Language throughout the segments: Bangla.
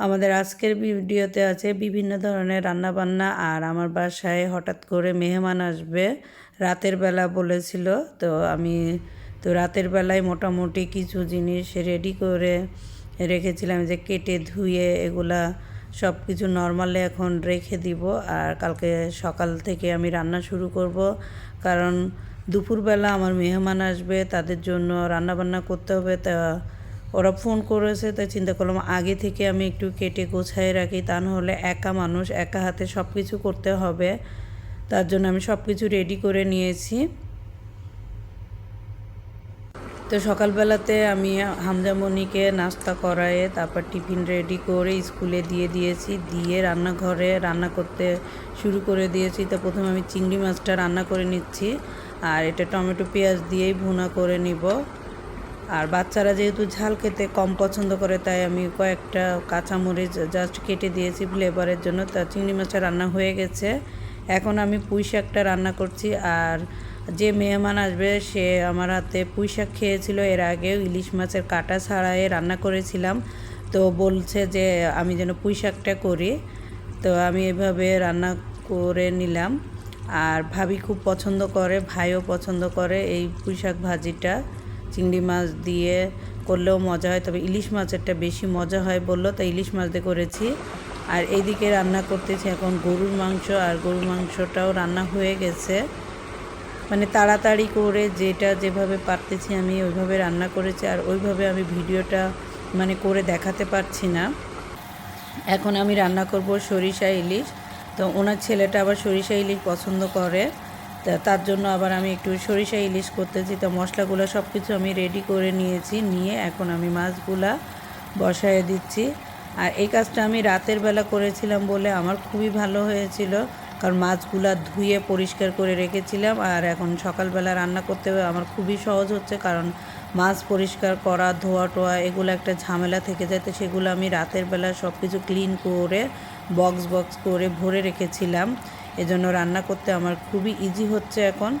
আমাদের আজকের ভিডিওতে আছে বিভিন্ন ধরনের রান্নাবান্না আর আমার বাসায় হঠাৎ করে মেহমান আসবে। রাতের বেলা বলেছিল, তো আমি, তো রাতের বেলায় মোটামুটি কিছু জিনিস রেডি করে রেখেছিলাম যে কেটে ধুয়ে এগুলা সব কিছু নর্মালে এখন রেখে দিব আর কালকে সকাল থেকে আমি রান্না শুরু করব। কারণ দুপুরবেলা আমার মেহমান আসবে, তাদের জন্য রান্নাবান্না করতে হবে, তা ওরা ফোন করেছে, তাই চিন্তা করলাম আগে থেকে আমি একটু কেটে গোছায় রাখি, তা নাহলে একা মানুষ, একা হাতে সব কিছু করতে হবে। তার জন্য আমি সব কিছু রেডি করে নিয়েছি। তো সকালবেলাতে আমি হামজামণিকে নাস্তা করায়ে, তারপর টিফিন রেডি করে স্কুলে দিয়ে দিয়েছি, দিয়ে রান্নাঘরে রান্না করতে শুরু করে দিয়েছি। তো প্রথমে আমি চিংড়ি মাছটা রান্না করে নিচ্ছি, আর এটা টমেটো পেঁয়াজ দিয়েই ভুনা করে নিব। আর বাচ্চারা যেহেতু ঝাল খেতে কম পছন্দ করে, তাই আমি কয়েকটা কাঁচামরিচ জাস্ট কেটে দিয়েছি ফ্লেভারের জন্য। তা চিংড়ি মাছটা রান্না হয়ে গেছে। এখন আমি পুঁই শাকটা রান্না করছি আর যে মেহমান আসবে, সে আমার হাতে পুঁই শাক খেয়েছিল। এর আগেও ইলিশ মাছের কাটা ছাড়াই রান্না করেছিলাম। তো বলছে যে আমি যেন পুঁই শাকটা করি। তো আমি এভাবে রান্না করে নিলাম। আর ভাবি খুব পছন্দ করে, ভাইও পছন্দ করে এই পুঁই শাক ভাজিটা। চিংড়ি মাছ দিয়ে করলেও মজা হয়, তবে ইলিশ মাছেরটা বেশি মজা হয় বলল, তাই ইলিশ মাছ দিয়ে করেছি। আর এইদিকে রান্না করতেছি এখন গরুর মাংস, আর গরুর মাংসটাও রান্না হয়ে গেছে। মানে তাড়াতাড়ি করে যেটা যেভাবে পারতেছি আমি ওইভাবে রান্না করেছি, আর ওইভাবে আমি ভিডিওটা মানে করে দেখাতে পারছি না। এখন আমি রান্না করব সরিষা ইলিশ। তো ওনার ছেলেটা আবার সরিষা ইলিশ পছন্দ করে। তার জন্য আবার আমি একটু সরিষা ইলিশ করতেছি। তো মশলাগুলো সব কিছু আমি রেডি করে নিয়েছি, নিয়ে এখন আমি মাছগুলা বসায় দিচ্ছি। আর এই কাজটা আমি রাতের বেলা করেছিলাম বলে আমার খুবই ভালো হয়েছিল। কারণ মাছগুলা ধুয়ে পরিষ্কার করে রেখেছিলাম আর এখন সকালবেলা রান্না করতে আমার খুবই সহজ হচ্ছে কারণ মাছ পরিষ্কার করা, ধোয়া টোয়া এগুলো একটা ঝামেলা থেকে যায়। তো সেগুলো আমি রাতের বেলা সব কিছু ক্লিন করে বক্স বক্স করে ভরে রেখেছিলাম। এজন্য রান্না করতে আমার খুবই ইজি হচ্ছে এখন।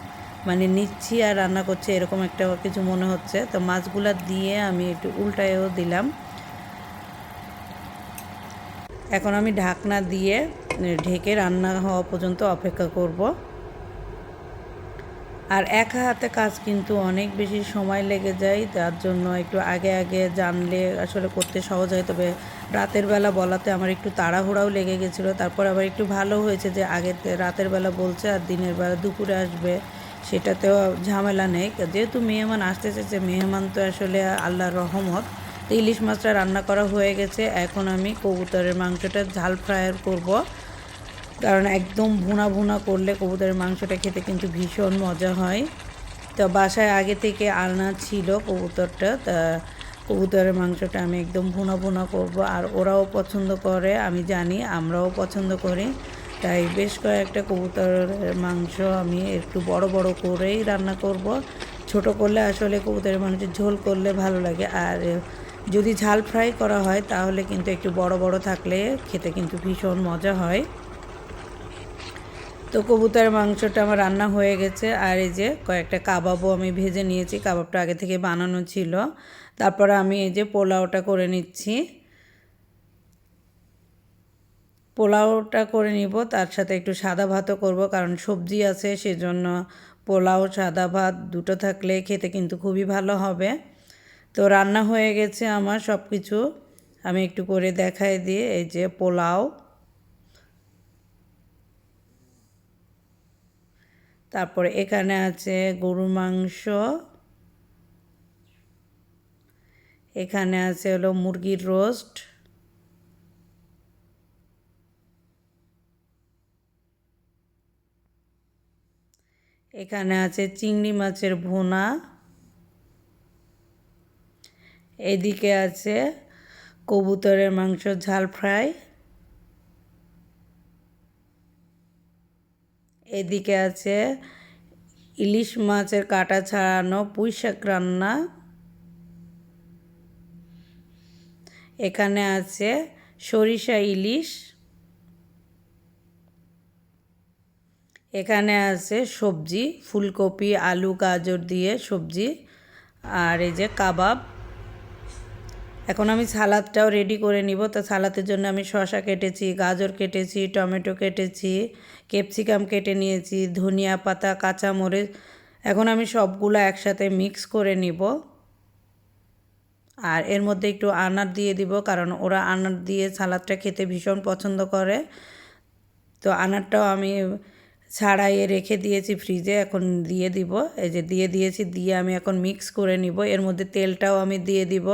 মানে নিচ্ছি আর রান্না করছে, এরকম একটা কিছু মনে হচ্ছে। তো মাছগুলো দিয়ে আমি একটু উল্টায়ও দিলাম। এখন আমি ঢাকনা দিয়ে ঢেকে রান্না হওয়া পর্যন্ত অপেক্ষা করব। আর একা হাতে কাজ কিন্তু অনেক বেশি সময় লেগে যায়, তার জন্য একটু আগে আগে জানলে আসলে করতে সহজ হয়। তবে রাতের বেলা বলাতে আমার একটু তাড়াহুড়াও লেগে গেছিল। তারপর আবার একটু ভালো হয়েছে যে আগে রাতের বেলা বলছে আর দিনের বেলা দুপুরে আসবে, সেটাতেও ঝামেলা নেই। যেহেতু মেহমান আসতে চেয়েছে, মেহমান তো আসলে আল্লাহর রহমত। তো ইলিশ মাছটা রান্না করা হয়ে গেছে, এখন আমি কবুতরের মাংসটা ঝাল ফ্রায়ার করব। কারণ একদম ভুনা ভুনা করলে কবুতরের মাংসটা খেতে কিন্তু ভীষণ মজা হয়। তো বাসায় আগে থেকে আলনা ছিল কবুতরটা, তা কবুতরের মাংসটা আমি একদম ভুনা ভুনা করব। আর ওরাও পছন্দ করে, আমি জানি আমরাও পছন্দ করি। তাই বেশ কয়েকটা কবুতরের মাংস আমি একটু বড় বড় করেই রান্না করব। ছোট করলে আসলে কবুতরের মাংসের ঝোল করলে ভালো লাগে। আর যদি ঝাল ফ্রাই করা হয়, তাহলে কিন্তু একটু বড় বড় থাকলে খেতে কিন্তু ভীষণ মজা হয়। তো কবুতার মাংসটা আমার রান্না হয়ে গেছে। আর এই যে কয়েকটা কাবাবও আমি ভেজে নিয়েছি। কাবাবটা আগে থেকে বানানো ছিল। তারপরে আমি এই যে পোলাওটা করে নিচ্ছি। পোলাওটা করে নিব, তার সাথে একটু সাদা ভাতও করব, কারণ সবজি আছে, সেজন্য পোলাও, সাদা ভাত দুটো থাকলে খেতে কিন্তু খুবই ভালো হবে। তো রান্না হয়ে গেছে আমার সব কিছু আমি একটু করে দেখাই দিয়ে এই যে পোলাও। তারপরে এখানে আছে গরুর মাংস। এখানে আছে হলো মুরগির রোস্ট। এখানে আছে চিংড়ি মাছের ভুনা। এদিকে আছে কবুতরের মাংস ঝাল ফ্রাই। এদিকে আছে ইলিশ মাছের কাটা ছাড়ানো পুঁই শাক রান্না। এখানে আছে সরিষা ইলিশ। এখানে আছে সবজি, ফুলকপি, আলু, গাজর দিয়ে সবজি। আর এই যে কাবাব। এখন আমি সালাদটাও রেডি করে নিব। তো সালাদের জন্য আমি শশা কেটেছি, গাজর কেটেছি, টমেটো কেটেছি ক্যাপসিকাম কেটে নিয়েছি, ধনিয়া পাতা, কাঁচামরিচ। এখন আমি সবগুলো একসাথে মিক্স করে নিব। আর এর মধ্যে একটু আনার দিয়ে দিব, কারণ ওরা আনার দিয়ে সালাদটা খেতে ভীষণ পছন্দ করে। তো আনারটাও আমি ছাড়াইয়ে রেখে দিয়েছি ফ্রিজে, এখন দিয়ে দিব। এই যে দিয়ে দিয়েছি, দিয়ে আমি এখন মিক্স করে নিব। এর মধ্যে তেলটাও আমি দিয়ে দিব।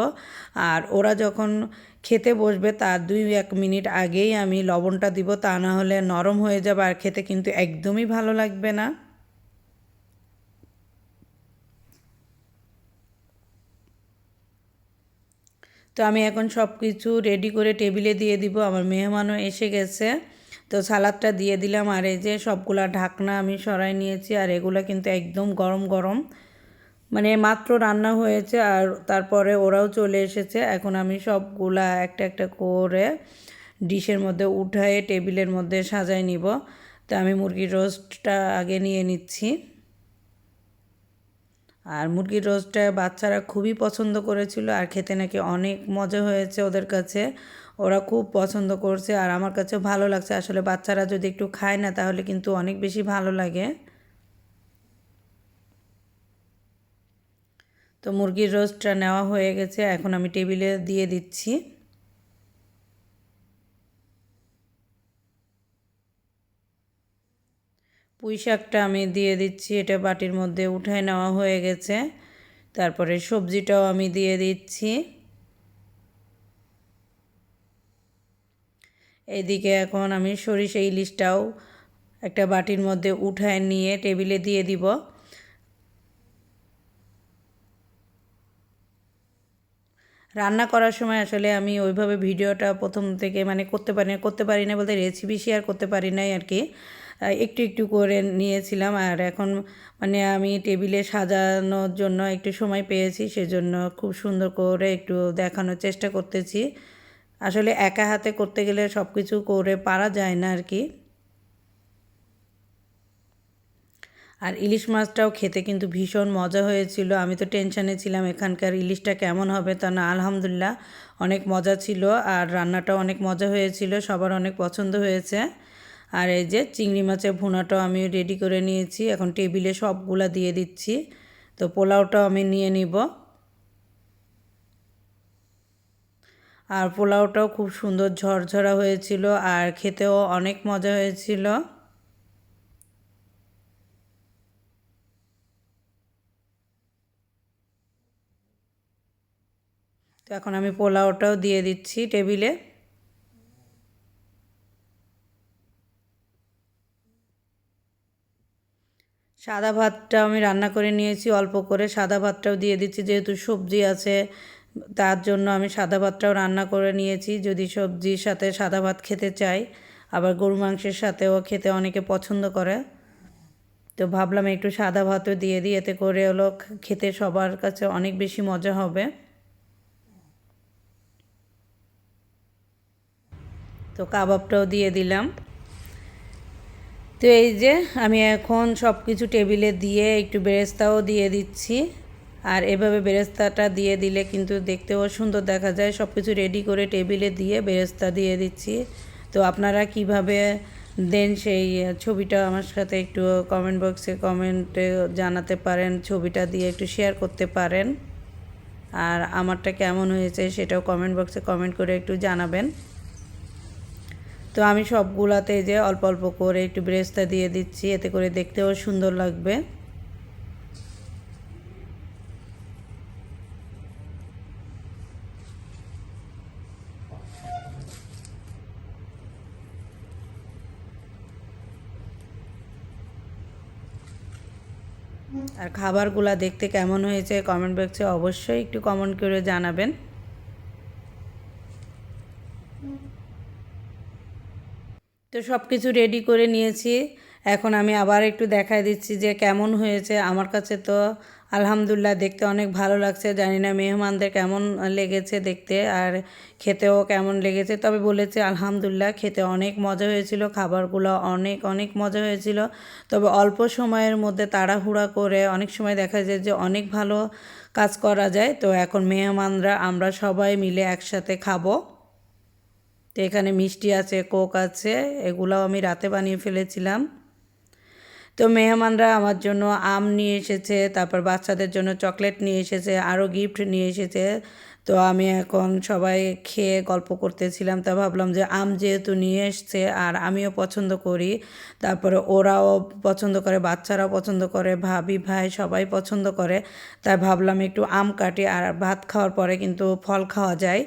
আর ওরা যখন খেতে বসবে তার দুই এক মিনিট আগেই আমি লবণটা দিব, তা না হলে নরম হয়ে যাবে আর খেতে কিন্তু একদমই ভালো লাগবে না। তো আমি এখন সব কিছু রেডি করে টেবিলে দিয়ে দিব। আমার মেহমানও এসে গেছে। তো সালাদটা দিয়ে দিলাম আর এই যে সবগুলা ঢাকনা আমি সরাই নিয়েছি আর এগুলো কিন্তু একদম গরম গরম। মানে মাত্র রান্না হয়েছে আর তারপরে ওরাও চলে এসেছে। এখন আমি সবগুলা একটা একটা করে ডিশের মধ্যে উঠায়ে টেবিলের মধ্যে সাজাই নিব। তো আমি মুরগির রোস্টটা আগে নিয়ে নিচ্ছি। আর মুরগির রোস্টটা বাচ্চারা খুবই পছন্দ করেছিল আর খেতে নাকি অনেক মজা হয়েছে ওদের কাছে। ওরা খুব পছন্দ করছে আর আমার কাছে ভালো লাগছে। আসলে বাচ্চারা যদি একটু খায় না তাহলে কিন্তু অনেক বেশি ভালো লাগে। তো মুরগির রোস্টটা নেওয়া হয়ে গেছে। এখন আমি টেবিলে দিয়ে দিচ্ছি। পুঁই শাকটা আমি দিয়ে দিচ্ছি, এটা বাটির মধ্যে উঠায় নেওয়া হয়ে গেছে। তারপরে সবজিটাও আমি দিয়ে দিচ্ছি। এদিকে এখন আমি সরিষা ইলিশটাও একটা বাটির মধ্যে উঠায় নিয়ে টেবিলে দিয়ে দিব। রান্না করার সময় আসলে আমি ওইভাবে ভিডিওটা প্রথম থেকে মানে করতে পারি না, করতে পারি না বলতে রেসিপি শেয়ার করতে পারি নাই আর কি। একটু একটু করে নিয়েছিলাম। আর এখন মানে আমি টেবিলে সাজানোর জন্য একটু সময় পেয়েছি, সেজন্য খুব সুন্দর করে একটু দেখানোর চেষ্টা করতেছি। আসলে একা হাতে করতে গেলে সব কিছু করে পারা যায় না আর কি আর ইলিশ মাছটাও খেতে কিন্তু ভীষণ মজা হয়েছিল। আমি তো টেনশানে ছিলাম এখানকার ইলিশটা কেমন হবে তা না, আলহামদুলিল্লাহ অনেক মজা ছিল। আর রান্নাটাও অনেক মজা হয়েছিল, সবার অনেক পছন্দ হয়েছে। আর এই যে চিংড়ি মাছের ভুনাটাও আমি রেডি করে নিয়েছি। এখন টেবিলে সবগুলা দিয়ে দিচ্ছি। তো পোলাওটাও আমি নিয়ে নিব। আর পোলাওটাও খুব সুন্দর ঝরঝরা হয়েছিল আর খেতেও অনেক মজা হয়েছিল। তো এখন আমি পোলাওটাও দিয়ে দিচ্ছি টেবিলে সাদা ভাতটা আমি রান্না করে নিয়েছি, অল্প করে সাদা ভাতটাও দিয়ে দিচ্ছি, যেহেতু সবজি আছে, তার জন্য আমি সাদা ভাতটাও রান্না করে নিয়েছি। যদি সবজির সাথে সাদা ভাত খেতে চাই, আবার গরু মাংসের সাথেও খেতে অনেকে পছন্দ করে, তো ভাবলাম একটু সাদা ভাতও দিয়ে দিই, এতে করে হলো খেতে সবার কাছে অনেক বেশি মজা হবে। তো কাবাবটাও দিয়ে দিলাম। তো এই যে আমি এখন সব কিছু টেবিলে দিয়ে একটু বেরেস্তাও দিয়ে দিচ্ছি। আর এভাবে বেরেস্তাটা দিয়ে দিলে কিন্তু দেখতেও সুন্দর দেখা যায়। সব কিছু রেডি করে টেবিলে দিয়ে বেরেস্তা দিয়ে দিচ্ছি। তো আপনারা কীভাবে দেন সেই ছবিটা আমার সাথে একটু কমেন্ট বক্সে কমেন্টে জানাতে পারেন, ছবিটা দিয়ে একটু শেয়ার করতে পারেন। আর আমারটা কেমন হয়েছে সেটাও কমেন্ট বক্সে কমেন্ট করে একটু জানাবেন। তো আমি সবগুলাতে যে অল্প অল্প করে একটু ব্রেস্তা দিয়ে দিচ্ছি, এতে করে দেখতেও সুন্দর লাগবে। আর খাবারগুলা দেখতে কেমন হয়েছে কমেন্ট বক্সে অবশ্যই একটু কমেন্ট করে জানাবেন। তো সব কিছু রেডি করে নিয়েছি। এখন আমি আবার একটু দেখাই দিচ্ছি যে কেমন হয়েছে। আমার কাছে তো আলহামদুলিল্লাহ দেখতে অনেক ভালো লাগছে। জানি না মেহমানদের কেমন লেগেছে দেখতে আর খেতেও কেমন লেগেছে। তবে বলেছে আলহামদুলিল্লাহ খেতে অনেক মজা হয়েছিল, খাবারগুলো অনেক অনেক মজা হয়েছিল। তবে অল্প সময়ের মধ্যে তাড়াহুড়া করে অনেক সময় দেখা যায় যে অনেক ভালো কাজ করা যায়। তো এখন মেহমানরা, আমরা সবাই মিলে একসাথে খাব। তো এখানে মিষ্টি আছে, কোক আছে, এগুলাও আমি রাতে বানিয়ে ফেলেছিলাম। তো মেহমানরা আমার জন্য আম নিয়ে এসেছে, তারপর বাচ্চাদের জন্য চকলেট নিয়ে এসেছে, আরও গিফট নিয়ে এসেছে। তো আমি এখন সবাই খেয়ে গল্প করতেছিলাম, তা ভাবলাম যে আম যেহেতু নিয়ে এসছে আর আমিও পছন্দ করি, তারপরে ওরাও পছন্দ করে, বাচ্চারাও পছন্দ করে, ভাবি ভাই সবাই পছন্দ করে, তাই ভাবলাম একটু আম কাটি আর ভাত খাওয়ার পরে কিন্তু ফল খাওয়া যায়।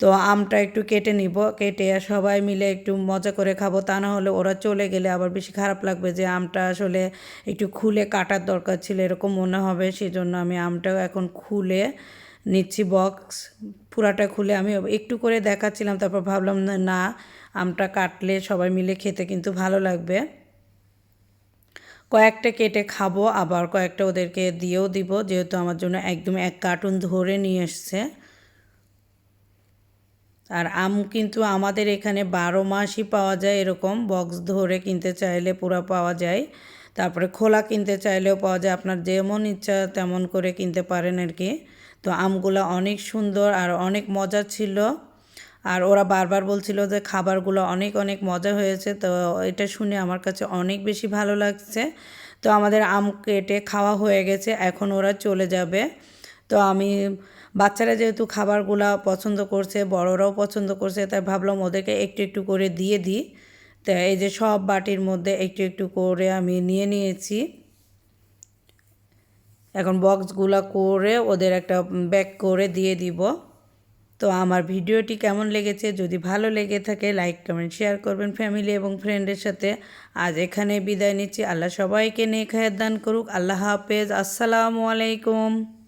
তো আমটা একটু কেটে নিব, কেটে সবাই মিলে একটু মজা করে খাব। তা না হলে ওরা চলে গেলে আবার বেশি খারাপ লাগবে যে আমটা আসলে একটু খুলে কাটার দরকার ছিল, এরকম মনে হবে। সেই জন্য আমি আমটাও এখন খুলে নিচ্ছি বক্স, পুরাটা খুলে আমি একটু করে দেখাচ্ছিলাম, তারপর ভাবলাম না, আমটা কাটলে সবাই মিলে খেতে কিন্তু ভালো লাগবে। কয়েকটা কেটে খাব, আবার কয়েকটা ওদেরকে দিয়েও দিব, যেহেতু আমার জন্য একদম এক কার্টুন ধরে নিয়ে এসছে। আর আম কিন্তু আমাদের এখানে বারো মাসই পাওয়া যায় এরকম। বক্স ধরে কিনতে চাইলে পুরো পাওয়া যায়। তারপরে খোলা কিনতে চাইলেও পাওয়া যায়। আপনার যেমন ইচ্ছা তেমন করে কিনতে পারেন আর কি। তো আমগুলো অনেক সুন্দর আর অনেক মজা ছিল। আর ওরা বারবার বলছিল যে খাবারগুলো অনেক অনেক মজা হয়েছে। তো এটা শুনে আমার কাছে অনেক বেশি ভালো লাগছে। তো আমাদের আম কেটে খাওয়া হয়ে গেছে। এখন ওরা চলে যাবে। তো আমি বাচ্চারা যেহেতু খাবারগুলো পছন্দ করছে, বড়রাও পছন্দ করছে, তাই ভাবলাম ওদেরকে একটু একটু করে দিয়ে দিই। তো এই যে সব বাটির মধ্যে একটু একটু করে আমি নিয়ে নিয়েছি। এখন বক্সগুলো করে ওদের একটা ব্যাক করে দিয়ে দিব। তো আমার ভিডিওটি কেমন লেগেছে, যদি ভালো লেগে থাকে, লাইক, কমেন্ট, শেয়ার করবেন ফ্যামিলি এবং ফ্রেন্ডের সাথে। আজ এখানে বিদায় নিচ্ছি। আল্লাহ সবাইকে নেক দান করুক। আল্লাহ হাফেজ। আসসালামু আলাইকুম।